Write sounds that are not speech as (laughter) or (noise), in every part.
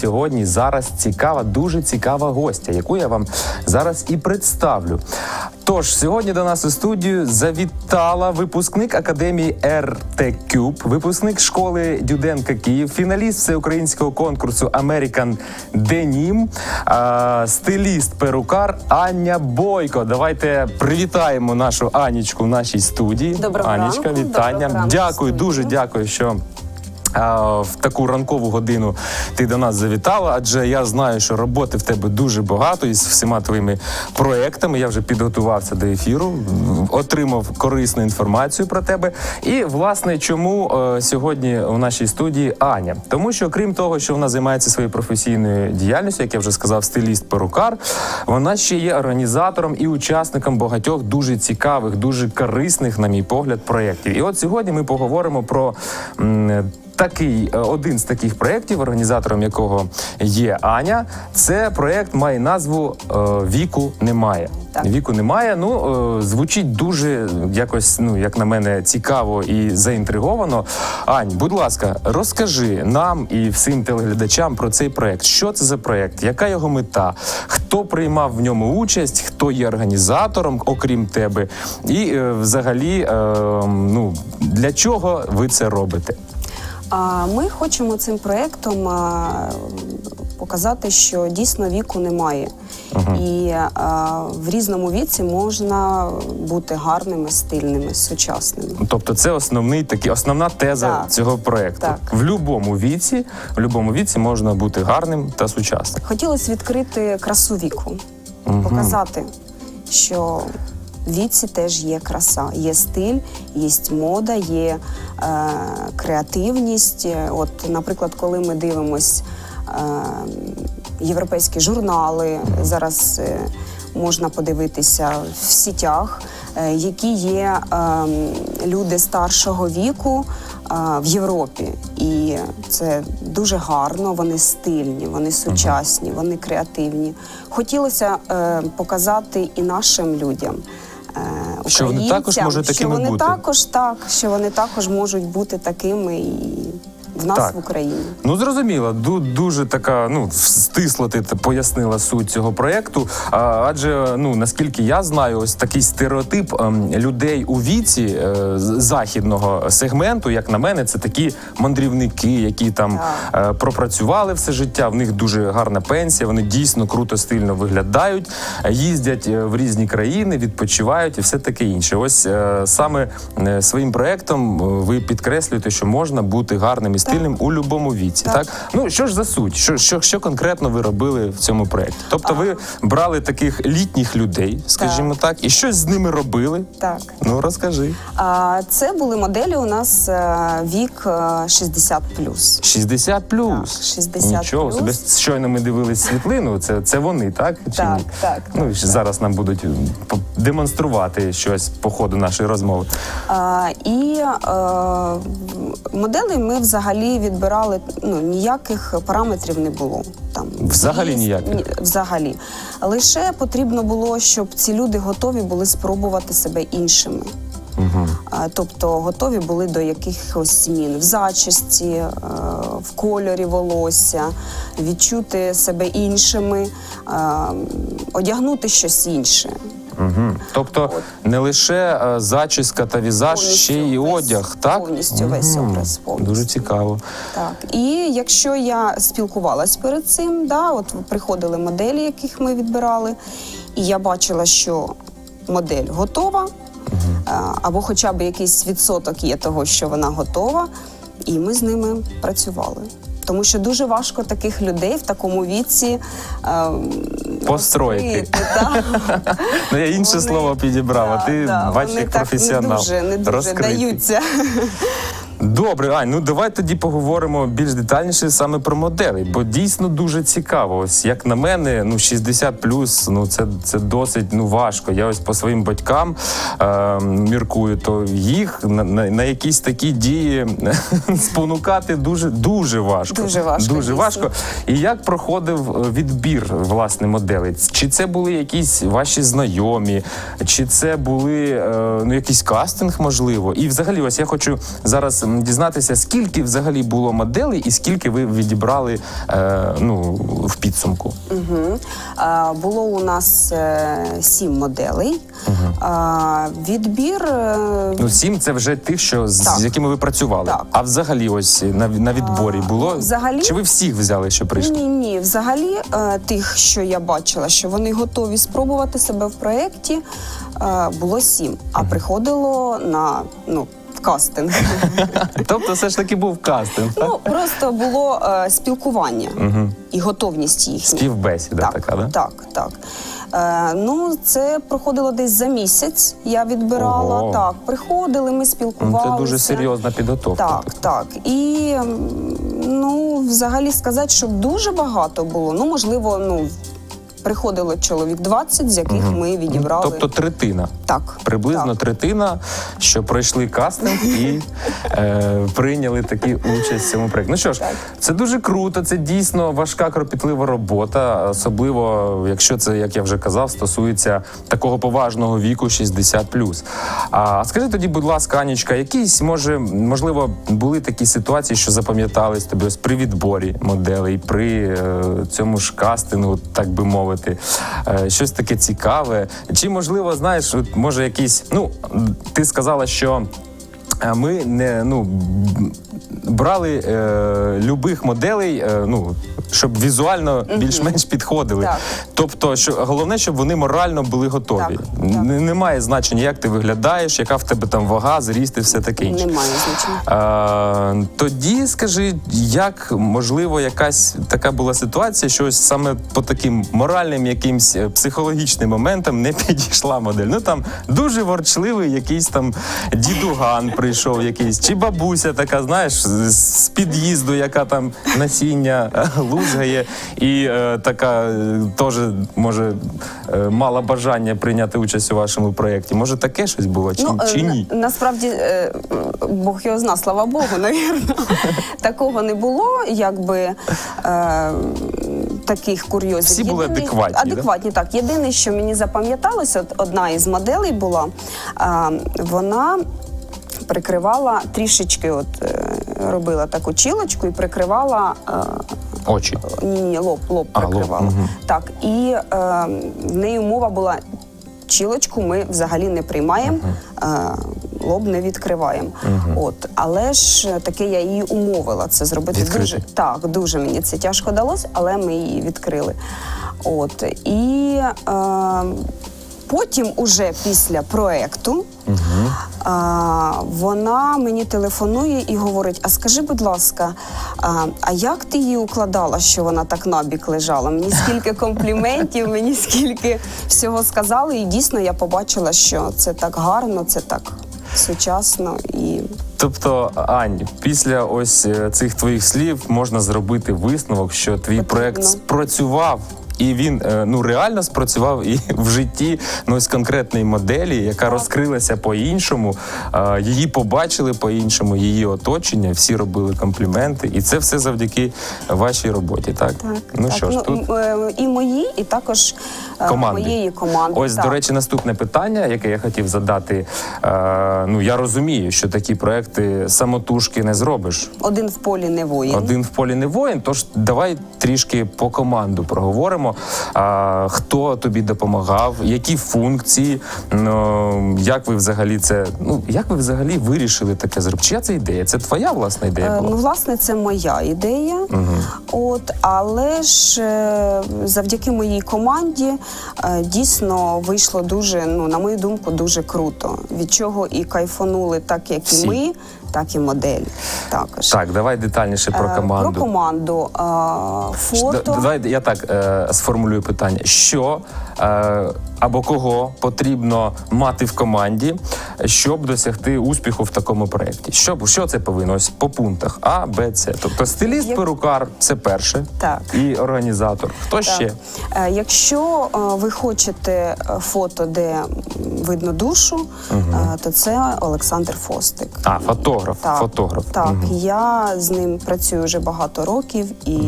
сьогодні зараз цікава, дуже цікава гостя, яку я вам зараз і представлю. Тож сьогодні до нас у студію завітала випускник академії РТ Кюб, випускник школи Дюденка Київ, фіналіст всеукраїнського конкурсу American Denim, стиліст перукар Аня Бойко. Давайте привітаємо нашу Анічку в нашій студії. Доброго Анічка, ранку. вітання. Доброго Дякую, дуже дякую, що. В таку ранкову годину ти до нас завітала, адже я знаю, що роботи в тебе дуже багато із всіма твоїми проектами. Я вже підготувався до ефіру, отримав корисну інформацію про тебе. І власне, чому е, сьогодні у нашій студії Аня? Тому що крім того, що вона займається своєю професійною діяльністю, як я вже сказав, стиліст-перукар, вона ще є організатором і учасником багатьох дуже цікавих, дуже корисних, на мій погляд, проєктів. І от сьогодні ми поговоримо про. Такий е, один з таких проєктів, організатором якого є Аня. Це проєкт має назву е, Віку немає. Так. Віку немає. Ну е, звучить дуже якось, ну як на мене, цікаво і заінтриговано. Ань, будь ласка, розкажи нам і всім телеглядачам про цей проєкт. Що це за проєкт? Яка його мета? Хто приймав в ньому участь? Хто є організатором, окрім тебе? І взагалі, е, ну для чого ви це робите? А Ми хочемо цим проєктом показати, що дійсно віку немає. І а, в різному віці можна бути гарними, стильними, сучасними. Тобто, це основний такий, основна теза Так. цього проекту. Так. В будь-якому віці, в будь-якому віці можна бути гарним та сучасним. Хотілося відкрити красу віку, показати, що віці теж є краса, є стиль, є мода, є е, креативність. От, наприклад, коли ми дивимось е, європейські журнали, зараз е, можна подивитися в сітях, е, які є е, люди старшого віку е, в Європі. І це дуже гарно, вони стильні, вони сучасні, вони креативні. Хотілося е, показати і нашим людям. Е, Що вони також можуть що вони бути. також так, що вони також можуть бути такими і в нас Так. в Україні. Ну зрозуміло, ду- дуже така, ну стисло ти пояснила суть цього проєкту. А, адже ну наскільки я знаю, ось такий стереотип ем, людей у віці е, західного сегменту, як на мене, це такі мандрівники, які там е, пропрацювали все життя. В них дуже гарна пенсія. Вони дійсно круто стильно виглядають, їздять е, в різні країни, відпочивають і все таке інше. Ось саме своїм проєктом е, ви підкреслюєте, що можна бути гарним і стильним у будь-якому віці. Так. Так. ну що ж за суть? Що, що, що конкретно ви робили в цьому проєкті? Тобто, ви брали таких літніх людей, скажімо так, і щось з ними робили. Так. Ну розкажи. А це були моделі у нас е, вік е, 60 плюс. 60 плюс. Так, 60 Нічого плюс. собі. Щойно ми дивились світлину. Це, це вони, так? Чи Так, ні? так, Ну так, зараз нам будуть демонструвати щось по ходу нашої розмови. А, і е, моделей ми взагалі відбирали ну, ніяких параметрів не було. Там Взагалі ніяких? ні, взагалі. Лише потрібно було, щоб ці люди готові були спробувати себе іншими. Угу. Тобто готові були до якихось змін в зачісті, е, в кольорі волосся, відчути себе іншими, одягнути щось інше. Угу. Тобто не лише е, зачіска та візаж, Повністю ще й весь- одяг, так? повністю весь Мгм. образ, повністю. Дуже цікаво. Так, і якщо я спілкувалась перед цим, да, от приходили моделі, яких ми відбирали, і я бачила, що модель готова, е, або хоча б якийсь відсоток є того, що вона готова, і ми з ними працювали. Тому що дуже важко таких людей в такому віці е, Построїти. (laughs) Ну я інше слово підібрав, а ти бачиш як професіонал. Не дуже даються. Добре, Ань, ну давай тоді поговоримо більш детальніше саме про моделей, бо дійсно дуже цікаво. Ось як на мене, ну 60 плюс, ну це, це досить ну важко. Я ось по своїм батькам е, міркую, то їх на, на, на якісь такі дії (laughs) спонукати дуже дуже важко. Дуже важко, Дуже важко. І як проходив е, відбір власне моделей? Чи це були якісь ваші знайомі, чи це були е, ну якийсь кастинг, можливо? І взагалі, ось я хочу зараз дізнатися, скільки взагалі було моделей і скільки ви відібрали е, ну, в підсумку. Угу. Було у нас е, сім моделей. А, Відбір е, Ну, сім це вже тих, що з, Так. з якими ви працювали. Так. А взагалі, ось на, на відборі було взагалі- чи ви всіх взяли, що прийшли? Ні, ні, взагалі е, тих, що я бачила, що вони готові спробувати себе в проєкті, е, було сім. А приходило на ну, кастинг. (laughs) Тобто, все ж таки був кастинг. так? ну просто було е, спілкування і готовність їхня. Співбесіда так, така, да? Так, так. Е, ну, це проходило десь за місяць. Я відбирала. Ого. Так, приходили, ми Ну, спілкувалися. Це дуже серйозна підготовка. Так, так. І м, ну, взагалі сказати, щоб дуже багато було. Ну, можливо, ну приходило чоловік 20, з яких ми відібрали. Тобто третина. так, Приблизно так. третина, що пройшли кастинг і (laughs) е, прийняли такі участь в цьому проєкті. Ну що ж, Так. це дуже круто, це дійсно важка кропітлива робота, особливо якщо це, як я вже казав, стосується такого поважного віку 60+. А скажи тоді, будь ласка, Анічка, якісь може можливо були такі ситуації, що запам'ятались тобі ось при відборі моделей, при е, цьому ж кастингу, так би мовити, е, щось таке цікаве. Чи можливо, знаєш, може якісь, ну ти сказала, що. Е, Ми не ну брали е, любих моделей, е, ну щоб візуально більш-менш підходили. Так. Тобто, що головне, щоб вони морально були готові. Так, так. Н- Немає значення, як ти виглядаєш, яка в тебе там вага, зріст і все таке інше. Немає значення. А, тоді скажи, як можливо якась така була ситуація, що ось саме по таким моральним якимсь е, психологічним моментам не (laughs) підійшла модель. Ну там дуже ворчливий якийсь там дідуган прийшов, якийсь чи бабуся така, знаєш, з під'їзду, яка там насіння е, лузгає, і е, така е, теж може е, мала бажання прийняти участь у вашому проєкті. Може, таке щось було чи, Ну, е, чи ні? на- насправді е, Бог його зна, слава Богу, навірно. (laughs) Такого не було, якби е, таких курйозів. Всі були Єдине- адекватні, да? Адекватні, так. Єдине, що мені запам'яталося, одна із моделей була, е, вона прикривала трішечки, от е, робила таку чілочку і прикривала. е, Очі. ні, ні, лоб, лоб А, лоб. Так, і е, в неї умова була. Чілочку ми взагалі не приймаємо, е, лоб не відкриваємо. От, але ж таке я її умовила це зробити Відкрити? дуже так. Дуже мені це тяжко далося, але ми її відкрили. От і е, потім, уже після проекту, а, вона мені телефонує і говорить: А скажи, будь ласка, а, а як ти її укладала, що вона так набік лежала? Мені скільки компліментів, мені скільки всього сказали, і дійсно я побачила, що це так гарно, це так сучасно і Тобто, Ань, після ось е, цих твоїх слів можна зробити висновок, що твій Потрібно. проект спрацював. І він е, ну реально спрацював і (laughs) в житті ну, ось конкретної моделі, яка розкрилася по-іншому. Її побачили по-іншому, її оточення, всі робили компліменти, і це все завдяки вашій роботі. Так, так. ну так. що ж, тут е, і мої, і також е, Команди. моєї команди. Ось, так. до речі, наступне питання, яке я хотів задати. Ну я розумію, що такі проекти самотужки не зробиш. один в полі не воїн. Один в полі не воїн. Тож давай трішки по команду проговоримо. А, хто тобі допомагав, які функції, ну, як ви взагалі це, ну як ви взагалі вирішили таке зробити? Чия це ідея? Це твоя власна ідея Е, була? Ну, власне, це моя ідея. От, але ж е, завдяки моїй команді е, дійсно вийшло дуже, ну, на мою думку, дуже круто. Від чого і кайфанули так, як Всі. і ми, так і модель. Також. Так, давай детальніше про Е, команду. Про команду. е, Фото. Давай я так е, сформулюю питання: що е, або кого потрібно мати в команді, щоб досягти успіху в такому проєкті? Що, що це повинно? Ось по пунктах А, Б, С. Тобто стиліст, Як- перукар це перше, Так. і організатор. Хто ще? Е, Якщо е, ви хочете е, фото, де видно душу, е, то це Олександр Фостик. А, фотограф. Фотограф. Так, Мгм. я з ним працюю вже багато років і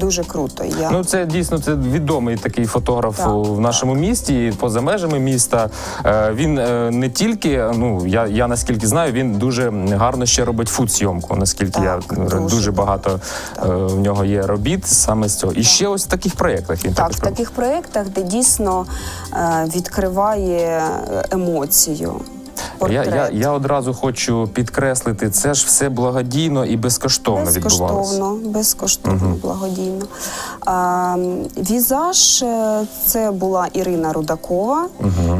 дуже круто. Я Ну, це дійсно це відомий такий фотограф Так, в нашому місті. Місті, і поза межами міста. Е, Він е, не тільки, ну я, я наскільки знаю, він дуже гарно ще робить фуд-зйомку, наскільки Так, я дуже. дуже багато так. в нього є робіт саме з цього. І ще ось в таких проєктах він Так, в таких проєктах, де дійсно е, відкриває емоцію. Я, я, я одразу хочу підкреслити, це ж все благодійно і безкоштовно відбувалося. Безкоштовно, безкоштовно, благодійно. А, візаж е, це була Ірина Рудакова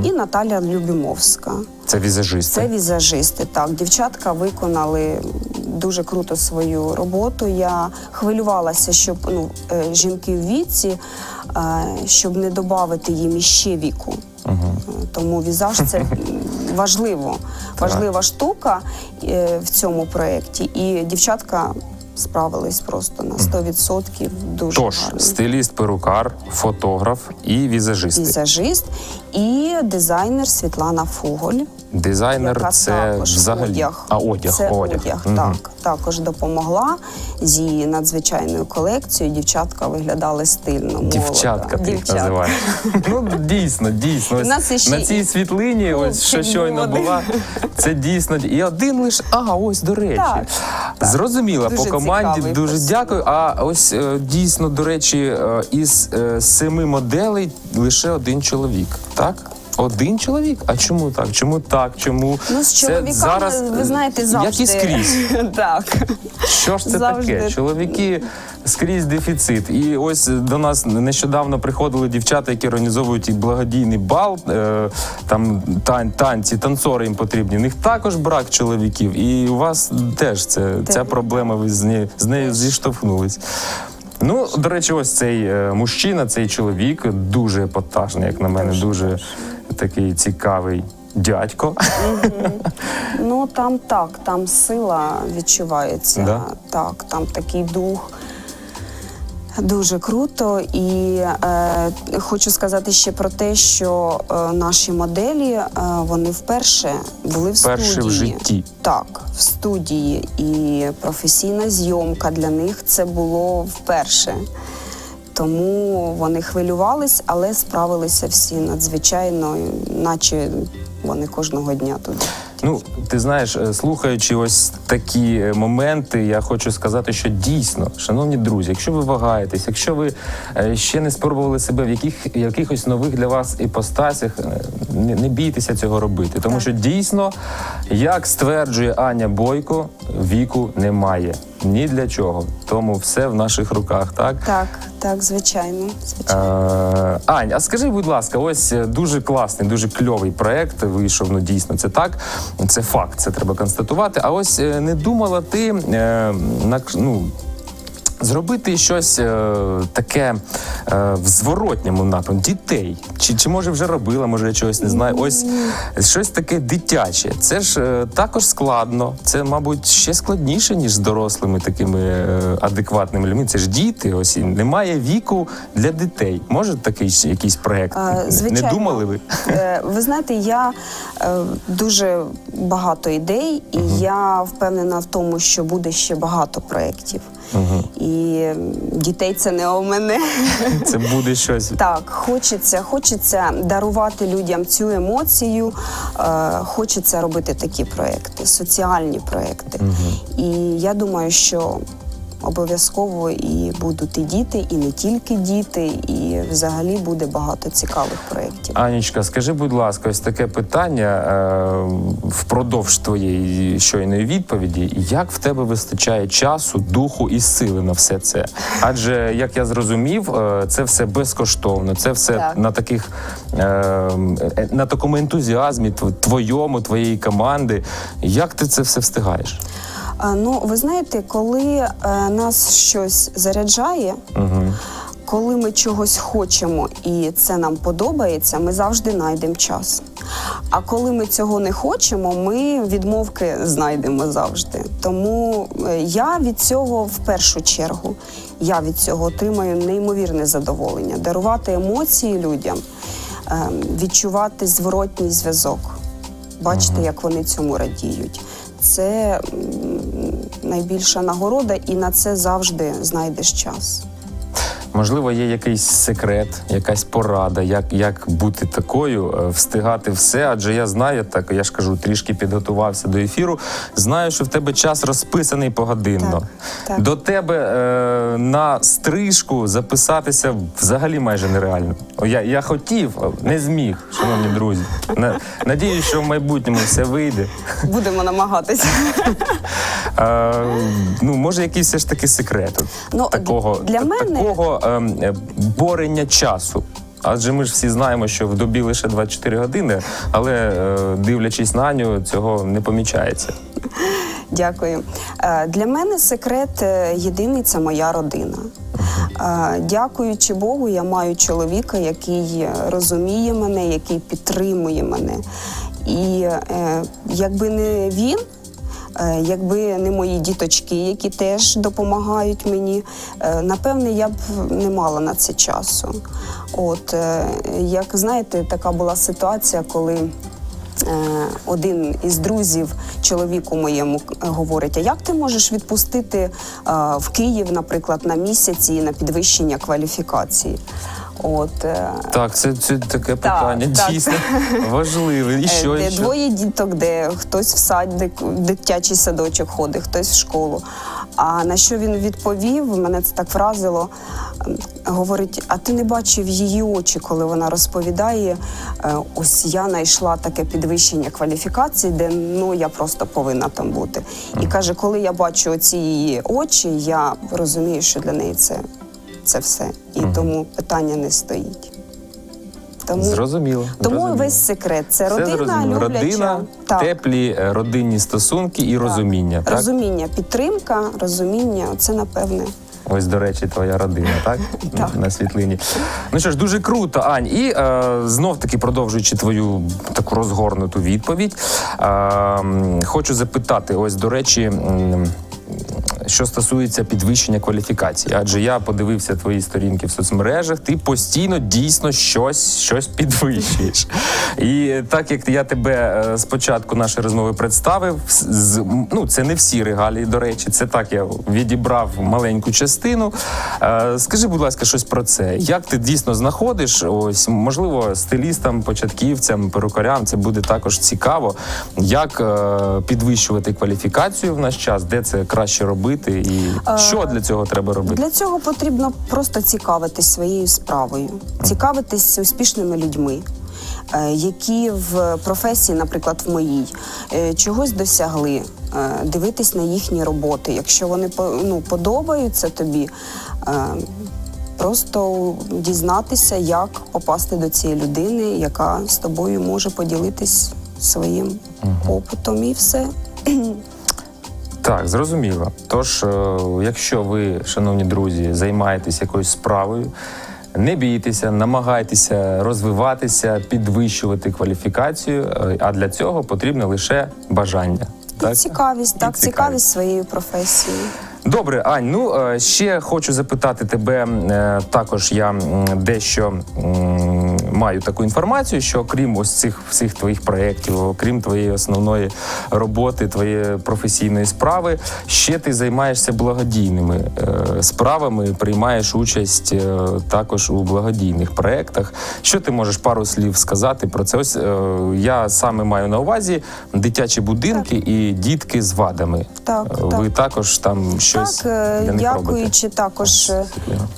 і Наталя Любімовська. Це візажисти. Це візажисти. Так, дівчатка виконали дуже круто свою роботу. Я хвилювалася, щоб ну, е, жінки в віці, щоб не додати їм іще віку. Е, Тому візаж це (laughs) важливо, важлива штука е, в цьому проєкті. І дівчатка справились просто на 100% дуже Тож, гарно. стиліст, перукар, фотограф і візажисти. Візажист і дизайнер Світлана Фуголь. Дизайнер яка це також взагалі одяг. а одяг, Це одяг. одяг, Мгм. так. Також допомогла з її надзвичайною колекцією. Дівчатка виглядали стильно. молодо. Дівчатка ти їх називаєш. Ну дійсно, дійсно. Ось нас на цій світлині, ось що щойно була. Це дійсно і один лише. А, ось до речі. Так, Зрозуміла по команді. Дуже посіб. дякую. А ось е, дійсно, до речі, е, із е, семи моделей лише один чоловік. Так? Один чоловік? А чому так? Чому так? Чому Ну, з Це чоловіками, зараз ви знаєте, завжди. як і скрізь? (laughs) так. Що ж це Завжди. таке? Чоловіки скрізь дефіцит. І ось до нас нещодавно приходили дівчата, які організовують і благодійний бал, е, там тан- танці, танцори їм потрібні. У них також брак чоловіків. І у вас теж це, ця проблема, ви з нею, з нею зіштовхнулись. Ну, до речі, ось цей е, мужчина, цей чоловік дуже епатажний, як на мене, дуже такий цікавий дядько. Ну там так, там сила відчувається. Да? Так, там такий дух. Дуже круто, і е, хочу сказати ще про те, що е, наші моделі е, вони вперше були в Вперше в студії. житті. Так, в студії, і професійна зйомка для них це було вперше. Тому вони хвилювались, але справилися всі надзвичайно, наче вони кожного дня туди. Ну, ти знаєш, е, слухаючи ось такі е, моменти, я хочу сказати, що дійсно, шановні друзі, якщо ви вагаєтесь, якщо ви е, ще не спробували себе в яких, якихось нових для вас іпостасях, не, не бійтеся цього робити. Тому що дійсно, як стверджує Аня Бойко, віку немає ні для чого. Тому все в наших руках, так? Так, так, звичайно. звичайно. Е, Ань, а скажи, будь ласка, ось дуже класний, дуже кльовий проект вийшов. Ну дійсно, це так. Це факт, це треба констатувати. А ось е, не думала ти е, на ну. Зробити щось е, таке е, в зворотньому напрямку дітей. Чи, чи може вже робила, може я чогось не знаю. Ось щось таке дитяче. Це ж е, також складно. Це, мабуть, ще складніше, ніж з дорослими такими е, адекватними людьми. Це ж діти. Ось і немає віку для дітей. Може такий якийсь проект? А, Не- звичайно. Не думали ви? Е, Ви знаєте, я е, дуже багато ідей, і я впевнена в тому, що буде ще багато проєктів. І дітей це не у мене. (laughs) Це буде щось. Так, хочеться, хочеться дарувати людям цю емоцію. Е, хочеться робити такі проекти, соціальні проекти. І я думаю, що обов'язково і будуть і діти, і не тільки діти, і взагалі буде багато цікавих проєктів. Анічка, скажи, будь ласка, ось таке питання е, впродовж твоєї щойної відповіді. Як в тебе вистачає часу, духу і сили на все це? Адже, як я зрозумів, е, це все безкоштовно, це все Так. на таких е, е, на такому ентузіазмі твоєму, твоєї команди. Як ти це все встигаєш? Ну, ви знаєте, коли е, нас щось заряджає, коли ми чогось хочемо і це нам подобається, ми завжди знайдемо час. А коли ми цього не хочемо, ми відмовки знайдемо завжди. Тому е, я від цього в першу чергу я від цього отримаю неймовірне задоволення, дарувати емоції людям, ем, відчувати зворотній зв'язок, бачити, як вони цьому радіють. Це найбільша нагорода, і на це завжди знайдеш час. Можливо, є якийсь секрет, якась порада, як, як бути такою, е, встигати все. Адже я знаю, так я ж кажу, трішки підготувався до ефіру. Знаю, що в тебе час розписаний погодинно. Так, так. До тебе е, на стрижку записатися взагалі майже нереально. Я, я хотів, не зміг, шановні друзі. На, надіюсь, що в майбутньому все вийде. Будемо намагатися. Е, ну, може, якийсь все ж таки секрет Ну, такого, для мене- такого борення часу. Адже ми ж всі знаємо, що в добі лише 24 години, але е, дивлячись на нього, цього не помічається. Дякую. Е, Для мене секрет е, єдиний це моя родина. Дякуючи Богу, я маю чоловіка, який розуміє мене, який підтримує мене. І якби не він. Е, Якби не мої діточки, які теж допомагають мені, е, напевне, я б не мала на це часу. От е, як знаєте, така була ситуація, коли один із друзів чоловіку моєму говорить: а як ти можеш відпустити в Київ, наприклад, на місяці на підвищення кваліфікації? От е, Так, це, це таке питання так. дійсно (laughs) важливе. І е, що, де і що? двоє діток, де хтось в садик, дитячий садочок ходить, хтось в школу. А на що він відповів? Мене це так вразило. Ем, Говорить: а ти не бачив її очі, коли вона розповідає, е, ось я знайшла таке підвищення кваліфікації, де ну я просто повинна там бути. І каже, коли я бачу ці її очі, я розумію, що для неї це, це все. І тому питання не стоїть. Тому Зрозуміло. тому зрозуміло. весь секрет це Все родина, любляча. родина, так, теплі е, родинні стосунки і розуміння. Так? розуміння, підтримка, розуміння це напевне. Ось, до речі, твоя родина, так? (laughs) Так. На світлині. Ну що ж, дуже круто, Ань. І е, знов таки продовжуючи твою таку розгорнуту відповідь, е, хочу запитати: ось, до речі. м, Що стосується підвищення кваліфікації, адже я подивився твої сторінки в соцмережах, ти постійно дійсно щось, щось підвищуєш. І так як я тебе е, спочатку нашої розмови представив, ну це не всі регалії, до речі, це так я відібрав маленьку частину. Е, Скажи, будь ласка, щось про це. Як ти дійсно знаходиш? Ось можливо, стилістам, початківцям, перукарям це буде також цікаво. Як е, підвищувати кваліфікацію в наш час, де це краще робити, і що для цього треба робити? Для цього потрібно просто цікавитись своєю справою, цікавитись успішними людьми. е, Які в професії, наприклад, в моїй, е, чогось досягли, е, дивитись на їхні роботи. Якщо вони ну, подобаються тобі, е, просто дізнатися, як попасти до цієї людини, яка з тобою може поділитись своїм опитом, і все. Так, зрозуміло. Тож, е, якщо ви, шановні друзі, займаєтесь якоюсь справою, не бійтеся, намагайтеся розвиватися, підвищувати кваліфікацію, е, а для цього потрібно лише бажання. І цікавість, І так, цікавість своєю професією. Добре, Ань. Ну е, ще хочу запитати тебе. Також я дещо маю таку інформацію, що окрім ось цих всіх твоїх проєктів, окрім твоєї основної роботи, твоєї професійної справи, ще ти займаєшся благодійними е, справами, приймаєш участь е, також у благодійних проєктах. Що ти можеш пару слів сказати про це? Ось е, я саме маю на увазі дитячі будинки і дітки з вадами. Так, Ви так. також там щось Так, для них дякуючи робите? також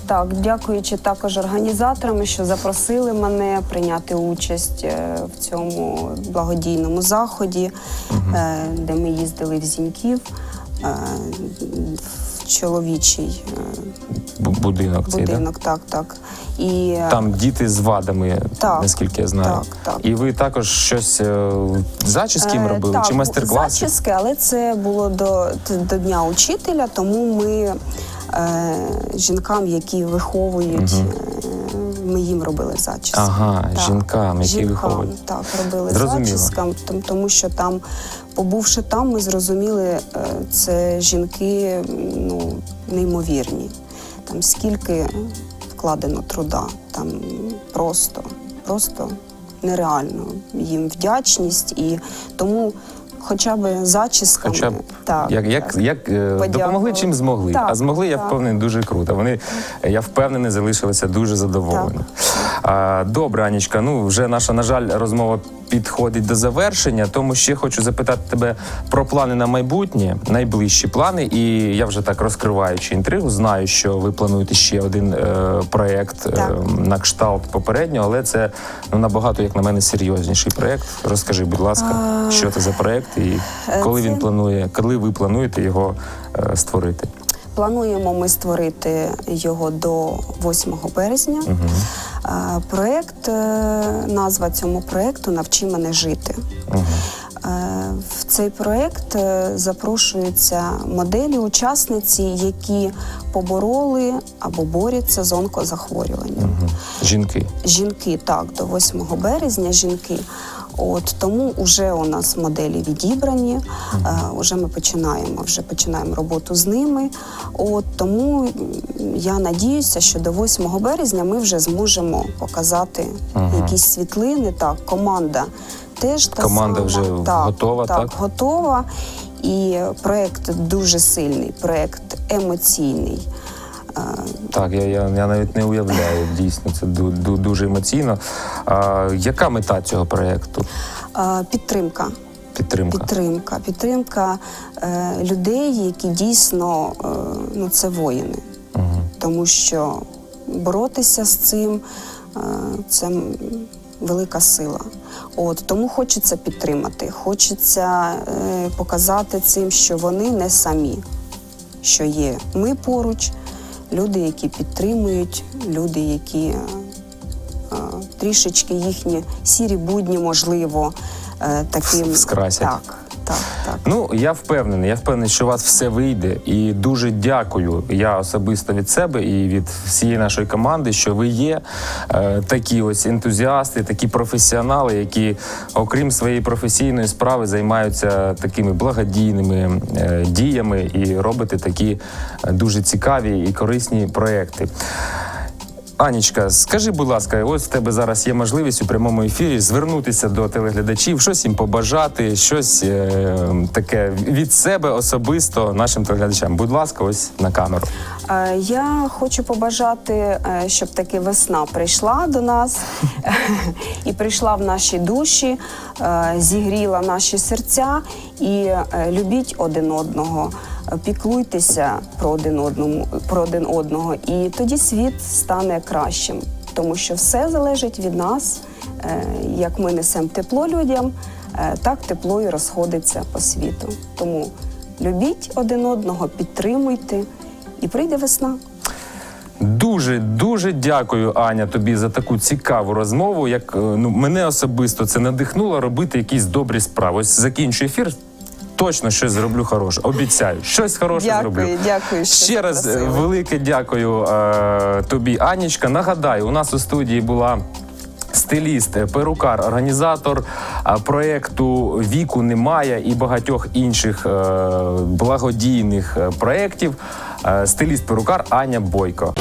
так, дякуючи також організаторам, що запросили мене прийняти участь е, в цьому благодійному заході, е, де ми їздили в Зіньків. е, В чоловічий Бу- будинок цей, да? будинок, так, так. І Там діти з вадами, Так, наскільки я знаю. так, так. І ви також щось зачіски їм робили так, чи майстер-класи? Зачіски, але це було до, до Дня учителя, тому ми жінкам, які виховують, е, ми їм робили зачіски. Ага, жінкам, які жінкам, виховують. Так, робили Зрозуміло. зачіскам, том- тому що там, побувши там, ми зрозуміли, е, це жінки ну, неймовірні. Там скільки вкладено труда, там просто, просто нереально їм вдячність. І тому хоча б зачісками. Хоча б так, як, як, так. як е, допомогли, чим змогли. Так, а змогли, я так. впевнений, дуже круто. Вони, я впевнений, залишилися дуже задоволені. А, добре, Анічка. Ну вже наша, на жаль, розмова підходить до завершення. Тому ще хочу запитати тебе про плани на майбутнє, найближчі плани. І я вже так розкриваючи інтригу, знаю, що ви плануєте ще один е, проєкт е, на кшталт попереднього, але це ну набагато, як на мене, серйозніший проєкт. Розкажи, будь ласка, А, що це за проєкт і коли це- він планує, коли ви плануєте його е, створити? Плануємо ми створити його до 8 березня. Е, Проект, е, назва цьому проекту Навчи мене жити. Угу. В цей проект е, запрошуються моделі, учасниці, які побороли або борються з онкозахворюванням. Жінки. Жінки так, до 8 березня жінки. От тому вже у нас моделі відібрані. Е, уже ми починаємо вже починаємо роботу з ними. От тому я надіюся, що до 8 березня ми вже зможемо показати якісь світлини. Так, команда теж та Команда сама. вже готова, так? так? готова. І проект дуже сильний, проект емоційний. Так, я, я, я навіть не уявляю. Дійсно, це ду, ду, дуже емоційно. А, яка мета цього проєкту? Підтримка. Підтримка. Підтримка, підтримка е, людей, які дійсно е, ну, це воїни. Угу. Тому що боротися з цим е, це велика сила. От тому хочеться підтримати, хочеться е, показати цим, що вони не самі, що є ми поруч, люди, які підтримують, люди, які е, е, трішечки їхні сірі будні, можливо, е, таким Скрасять. Так, так. Ну, я впевнений, я впевнений, що у вас все вийде. І дуже дякую. Я особисто від себе і від всієї нашої команди, що ви є е, такі ось ентузіасти, такі професіонали, які, окрім своєї професійної справи, займаються такими благодійними е, діями і робите такі е, дуже цікаві і корисні проекти. Анічка, скажи, будь ласка, ось в тебе зараз є можливість у прямому ефірі звернутися до телеглядачів, щось їм побажати, щось е, таке від себе особисто нашим телеглядачам. Будь ласка, ось на камеру. Е, Я хочу побажати, е, щоб таки весна прийшла до нас (laughs) і прийшла в наші душі, е, зігріла наші серця і любіть один одного. Піклуйтеся про один одному про один одного, і тоді світ стане кращим, тому що все залежить від нас. Е, Як ми несемо тепло людям, е, так тепло і розходиться по світу. Тому любіть один одного, підтримуйте, і прийде весна. Дуже дуже дякую, Аня, тобі за таку цікаву розмову. Як е, ну мене особисто це надихнуло робити якісь добрі справи. Ось закінчу ефір. Точно щось зроблю хороше. Обіцяю, щось хороше Дякую, зроблю. дякую, що Ще раз е, запросили. велике дякую е, тобі, Анічка. Нагадаю, у нас у студії була. Стиліст, е, перукар, організатор е, проєкту Віку немає і багатьох інших е, благодійних е, проєктів. е, Стиліст перукар Аня Бойко.